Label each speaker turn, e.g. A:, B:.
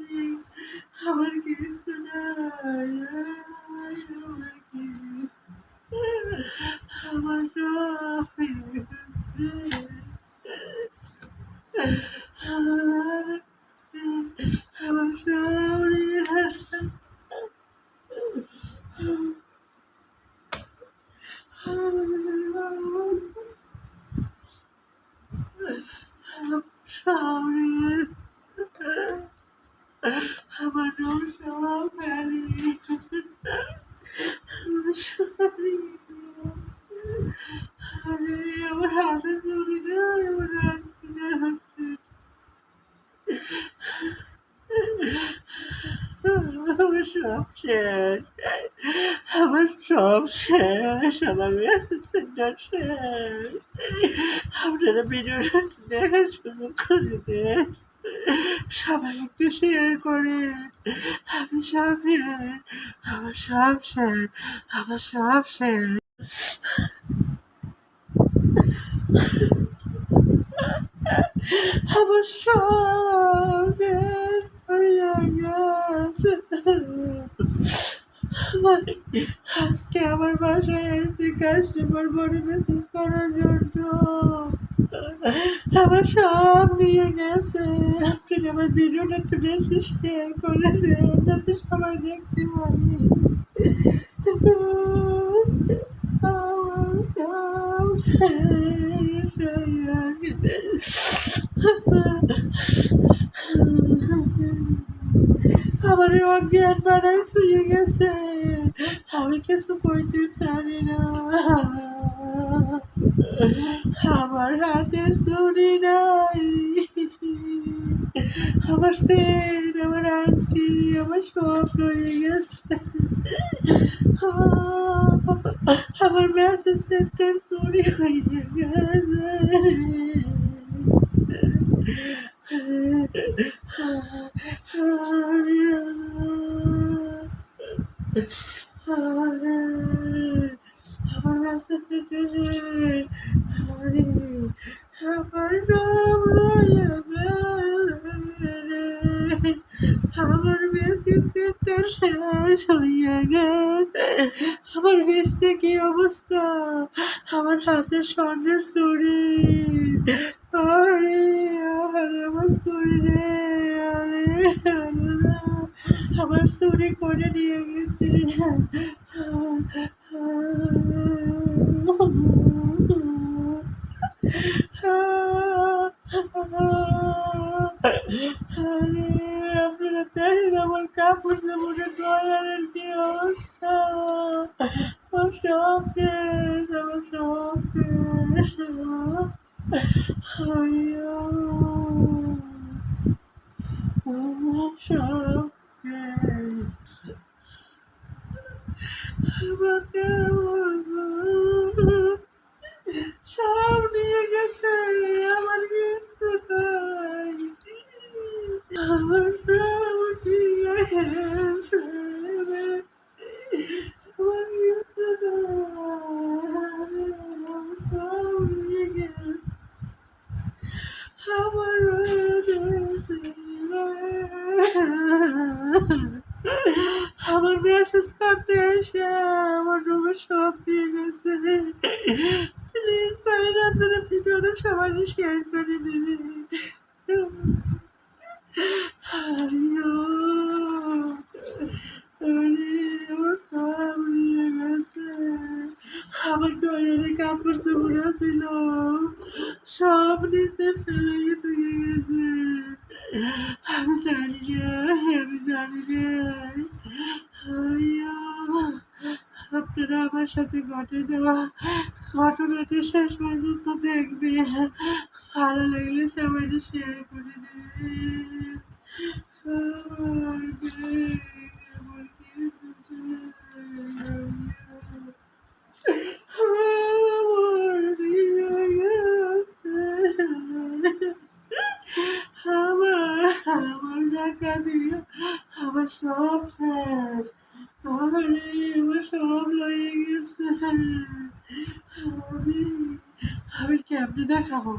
A: নেই আমার কিছু নাই আমার কিছু আমার সব গেছে। আমার আমার সব গেছে। আমার সব আমার হাতে চুরি না আমার কিনে হচ্ছে আমার সব শেষ আমার সব শেষ আমার আপনারা ভিডিওটা দেখার সুযোগ করে দেন সবাই একটু শেয়ার করে। আমি সব শেয়ার আমার সব শেয়ার আমার সব শেয়ার আমার সব আজকে আমার বাসায় এসে কাস্টমার বড় মেসেজ করার জন্য। আমার সব নিয়ে গেছে। আপনারা আমার ভিডিওটা একটু বেশি শেয়ার করে দেন, যাতে সবাই দেখতে পারে। আমার অজ্ঞান বানাই থুয়ে গেছে। আমি কিছু কইতে পারি না। আমার হাতের চুরি নাই। আমার সেট আমার আন্টি আমার সব রয়ে গেছে। আমার মেসেজ সেন্টার চুরি হয়ে গেছে। আরে আমার বেসিক সেন্টার শেষ হইয়া গেছে আমার বেসতে কি অবস্থা আমার হাতের স্বর্ণের চুরি আরে আরে আমার চুরি রে আরে আমার চুরি করে নিয়ে গেছে আরে আপনারা দেখেন আমার কাপড় চাপড়ের ড্রয়ারের কি অবস্থা আমার সব শেষ আমার সব শেষ আমার সব শেষ আমাকে বলব সব নিয়ে গেছে আমার কিছু নাই আমার সব নিয়ে গেছে আমার কিছু নাই আমার সব নিয়ে গেছে আমার রয়ে গেছে আমার মেসেজ করতে এসে আমার রুমে সব দিয়ে গেছে প্লিজ ভাই আপনারা ভিডিওটা সবাই শেয়ার করে দেবেন আইয়ো, আরে, আমার সব নিয়ে গেছে। টয়লেটে কাপড় চোপড় ছিল সব নিচে ফেলে গেছে। আমি জানি না আমি জানি না আপনারা আমার সাথে ঘটে যাওয়া ঘটনাটি শেষ পর্যন্ত দেখবেন। ভালো লাগলে সবাই শেয়ার করে দেবেন। আমার টাকা দিয়ে আমার সব শেষ। আরে আমার সব লয়ে গেছে। আমি আমি কেমনে দেখাবো?